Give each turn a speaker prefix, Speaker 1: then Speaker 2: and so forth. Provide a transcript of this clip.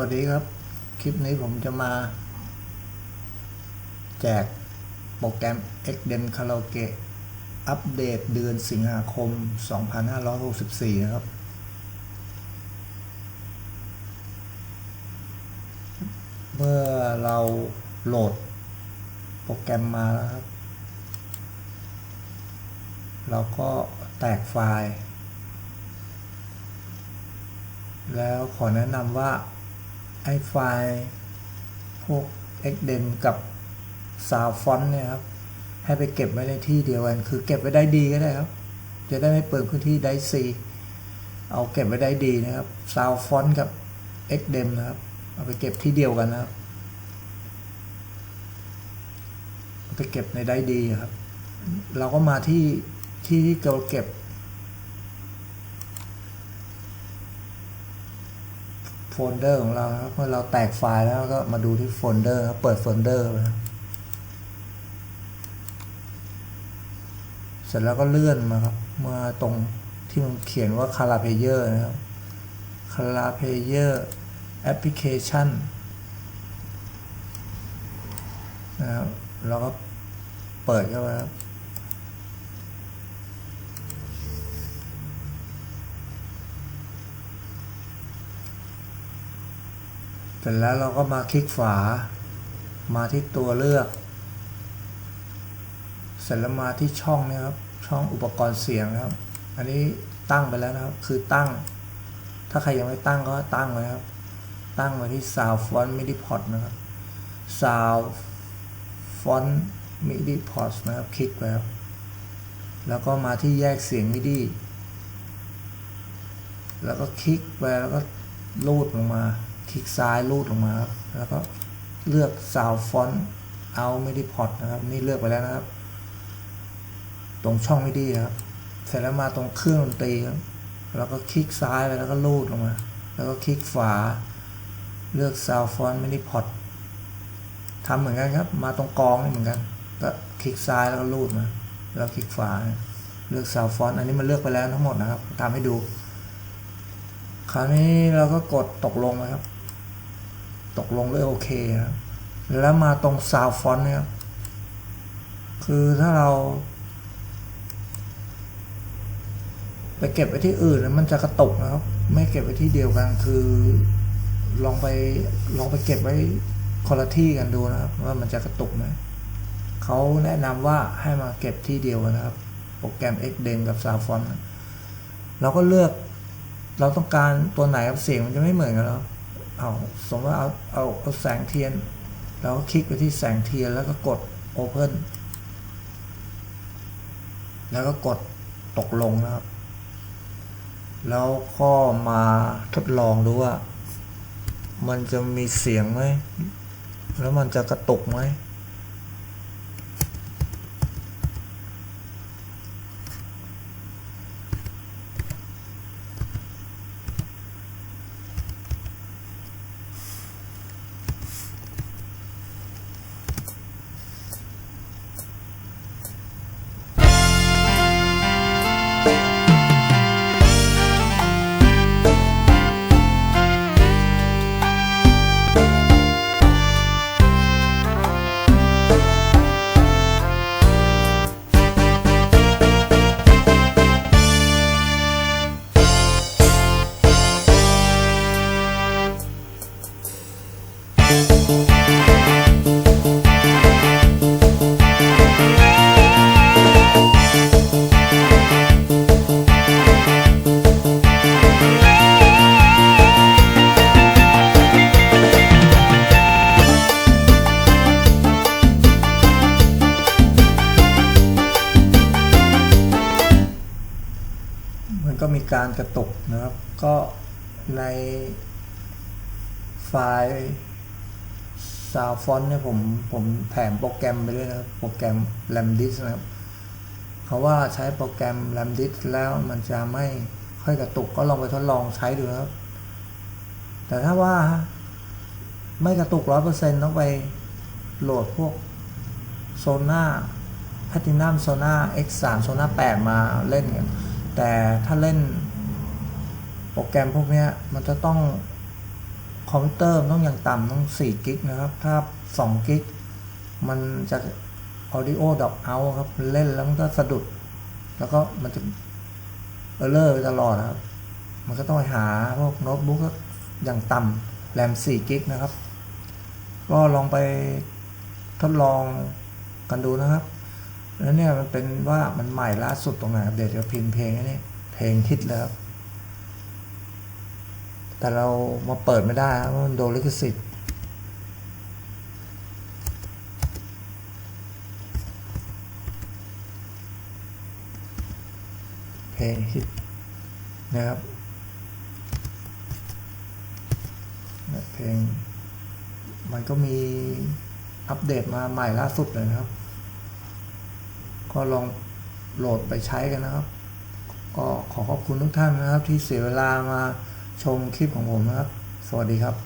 Speaker 1: วัสดีครับ คลิปนี้ผมจะมา แจกโปรแกรม XDEM Karaoke อัปเดตเดือนสิงหาคม 2564 นะครับ เมื่อเราโหลดโปรแกรมมาแล้วครับ เราก็แตกไฟล์แล้วขอแนะนำว่า ไอไฟล์พวก XDEM กับ Sound Font เนี่ยครับ ให้ไปเก็บไว้ในที่เดียวกัน คือเก็บไว้ได้ดีก็ได้ครับ จะได้ไม่เปิดพื้นที่ได้ซีเอาเก็บไว้ได้ดีนะครับ Sound Font กับ XDEM นะครับ เอาไปเก็บที่เดียวกันนะครับ ไปเก็บในได้ดีครับ เราก็มาที่ที่ที่เราเก็บ โฟลเดอร์ของเราครับเมื่อเราแตกไฟล์แล้วก็มาดูที่โฟลเดอร์ครับเปิดโฟลเดอร์เสร็จแล้วก็เลื่อนมาครับมาตรงที่มันเขียนว่าคาราเพเยอร์นะครับคาราเพเยอร์แอปพลิเคชันนะครับเราก็เปิดเข้าไปครับ ร็จแล้วเราก็มาคลิกฝา มาที่ตัวเลือก เสร็จแล้วมาที่ช่องนี้ครับช่องอุปกรณ์เสียงครับ อันนี้ตั้งไปแล้วนะครับ คือตั้ง ถ้าใครยังไม่ตั้งก็ตั้งไว้ครับ ตั้งไว้ที่ Sound Font MIDI Port นะครับ Sound Font MIDI Port นะครับ คลิกไปครับ แล้วก็มาที่แยกเสียง MIDI แล้วก็คลิกไปแล้วก็ลูดลงมา คลิกซ้ายลูดลงมาครับแล้วก็เลือก Sound Font เอาไม่ได้พอตนะครับ นี่เลือกไปแล้วนะครับ ตรงช่องไม่ดีครับ เสร็จแล้วมาตรงเครื่องดนตรีครับแล้วก็คลิกซ้ายไปแล้วก็ลูดลงมา แล้วก็คลิกฝาเลือก Sound Font ไม่ได้พอตทำเหมือนกันครับ มาตรงกองนี่เหมือนกันก็คลิกซ้ายแล้วก็ลูดมาแล้วคลิกฝาเลือก Sound Font อันนี้มันเลือกไปแล้วทั้งหมดนะครับทำให้ดู คราวนี้เราก็กดตกลงนะครับ ตกลงด้วยโอเคครับแล้วมาตรงซาวฟอนต์นะครับคือถ้าเรา ไปเก็บไว้ที่อื่นมันจะกระตุกนะครับ ไม่เก็บไว้ที่เดียวกันคือ ลองไปลองไปเก็บไว้คนละที่กันดูนะครับ ว่ามันจะกระตุกไหมเขาแนะนำว่าให้มาเก็บที่เดียวกันะครับ โปรแกรม XDEM กับ s o u n d f o n เราก็เลือกเราต้องการตัวไหนครับเสียงมันจะไม่เหมือนกันแล้ว เอาสมมติว่าเอาเอาเอาแสงเทียน เราก็คลิกไปที่แสงเทียนแล้วก็กด Open แล้วก็กดตกลงนะครับ แล้วก็มาทดลองดูว่า มันจะมีเสียงไหม แล้วมันจะกระตุกไหม การกระตุกนะครับ ก็ในไฟล์ Sound Font เนี่ยผมผมแถมโปรแกรมไปด้วยนะครับ โปรแกรม Lamdis นะครับ เพราะว่าใช้โปรแกรม Lamdis แล้วมันจะไม่ค่อยกระตุกก็ลองไปทดลองใช้ดูนะครับ แต่ถ้าว่าไม่กระตุกร้อยเปอร์เซ็นต์ต้องไปโหลดพวกโซน่าแพทินัมโซน่า X3 โซน่า8มาเล่นกัน แต่ถ้าเล่นโปรแกรมพวกนี้มันจะต้องคอมพิวเตอร์มต้องอย่างต่ำต้อง4กิกนะครับ ถ้า2กิกมันจะ audio drop out ครับ เล่นแล้วมันก็สะดุด แล้วก็มันจะเออเลอร์ตลอดครับ มันก็ต้องไปหาพวกโน้ตบุ๊กอย่างต่ำแรม4กิกนะครับ ก็ลองไปทดลองกันดูนะครับ แล้วเนี่ยมันเป็นว่ามันใหม่ล่าสุดตรงไหนครับเดี๋ยวจะพิมพ์เพลงนี้เพลงฮิตเลยครับแต่เรามาเปิดไม่ได้ครับเพราะมันโดนลิขสิทธิ์เพลงฮิตนะครับเนี่ยเพลงมันก็มีอัปเดตมาใหม่ล่าสุดเลยนะครับ ก็ลองโหลดไปใช้กันนะครับ ก็ขอขอบคุณทุกท่านนะครับที่เสียเวลามาชมคลิปของผมนะครับ สวัสดีครับ